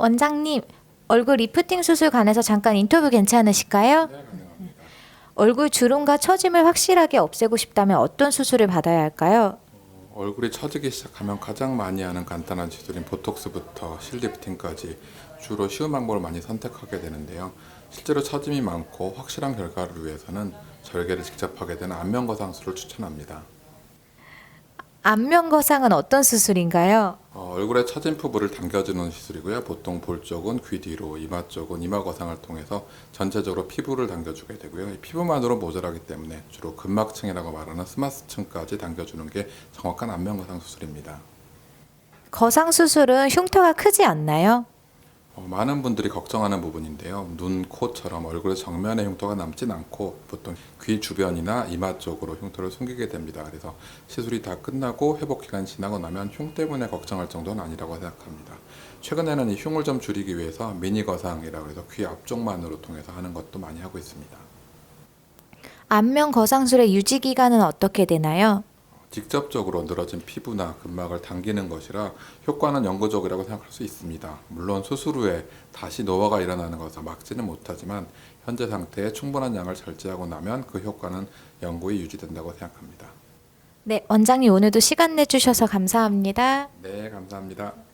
원장님, 얼굴 리프팅 수술 관해서 잠깐 인터뷰 괜찮으실까요? 네. 얼굴 주름과 처짐을 확실하게 없애고 싶다면 어떤 수술을 받아야 할까요? 얼굴이 처지기 시작하면 가장 많이 하는 간단한 시술인 보톡스부터 실리프팅까지 주로 쉬운 방법을 많이 선택하게 되는데요. 실제로 처짐이 많고 확실한 결과를 위해서는 절개를 직접 하게 되는 안면 거상술을 추천합니다. 안면 거상은 어떤 수술인가요? 어, 얼굴에 처진 피부를 당겨주는 시술이고요. 보통 볼 쪽은 귀 뒤로, 이마 쪽은 이마 거상을 통해서 전체적으로 피부를 당겨주게 되고요. 이 피부만으로 모자라기 때문에 주로 근막층이라고 말하는 스마스층까지 당겨주는 게 정확한 안면 거상 수술입니다. 거상 수술은 흉터가 크지 않나요? 어, 많은 분들이 걱정하는 부분인데요. 눈, 코처럼 얼굴 정면에 흉터가 남진 않고 보통 귀 주변이나 이마 쪽으로 흉터를 숨기게 됩니다. 그래서 시술이 다 끝나고 회복 기간 지나고 나면 흉 때문에 걱정할 정도는 아니라고 생각합니다. 최근에는 이 흉을 좀 줄이기 위해서 미니 거상이라고 해서 귀 앞쪽만으로 통해서 하는 것도 많이 하고 있습니다. 안면 거상술의 유지 기간은 어떻게 되나요? 직접적으로 늘어진 피부나 근막을 당기는 것이라 효과는 영구적이라고 생각할 수 있습니다. 물론 수술 후에 다시 노화가 일어나는 것을 막지는 못하지만 현재 상태에 충분한 양을 절제하고 나면 그 효과는 영구히 유지된다고 생각합니다. 네, 원장님 오늘도 시간 내주셔서 감사합니다. 네, 감사합니다.